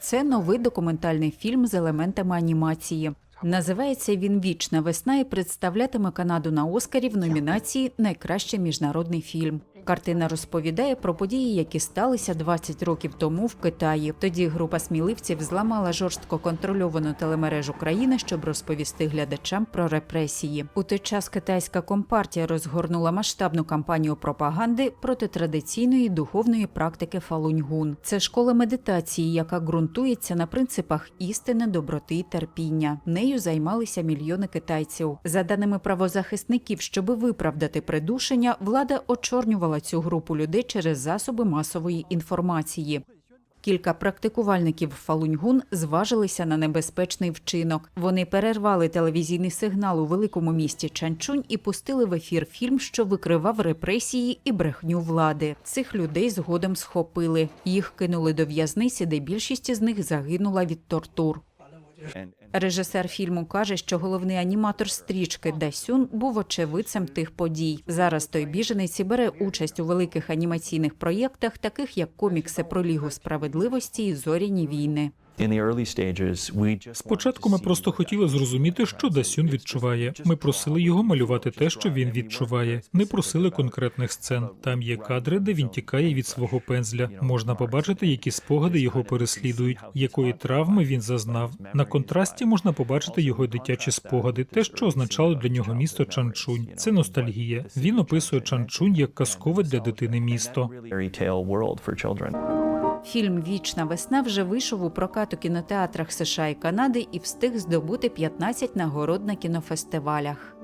Це новий документальний фільм з елементами анімації. Називається він Вічна весна і представлятиме Канаду на Оскарі в номінації Найкращий міжнародний фільм. Картина розповідає про події, які сталися 20 років тому в Китаї. Тоді група сміливців зламала жорстко контрольовану телемережу країни, щоб розповісти глядачам про репресії. У той час китайська компартія розгорнула масштабну кампанію пропаганди проти традиційної духовної практики фалуньгун. Це школа медитації, яка ґрунтується на принципах істини, доброти і терпіння. Нею займалися мільйони китайців. За даними правозахисників, щоби виправдати придушення, влада очорнювала цю групу людей через засоби масової інформації. Кілька практикувальників Фалуньгун зважилися на небезпечний вчинок. Вони перервали телевізійний сигнал у великому місті Чанчунь і пустили в ефір фільм, що викривав репресії і брехню влади. Цих людей згодом схопили. Їх кинули до в'язниці, де більшість із них загинула від тортур. Режисер фільму каже, що головний аніматор стрічки Дасюн був очевидцем тих подій. Зараз той біженець і бере участь у великих анімаційних проєктах, таких як комікси про Лігу справедливості і зоряні війни. Спочатку ми просто хотіли зрозуміти, що Дасюн відчуває. Ми просили його малювати те, що він відчуває. Не просили конкретних сцен. Там є кадри, де він тікає від свого пензля. Можна побачити, які спогади його переслідують, якої травми він зазнав. На контрасті можна побачити його дитячі спогади, те, що означало для нього місто Чанчунь. Це ностальгія. Він описує Чанчунь як казкове для дитини місто. Фільм Вічна весна вже вийшов у прокат у кінотеатрах США і Канади і встиг здобути 15 нагород на кінофестивалях.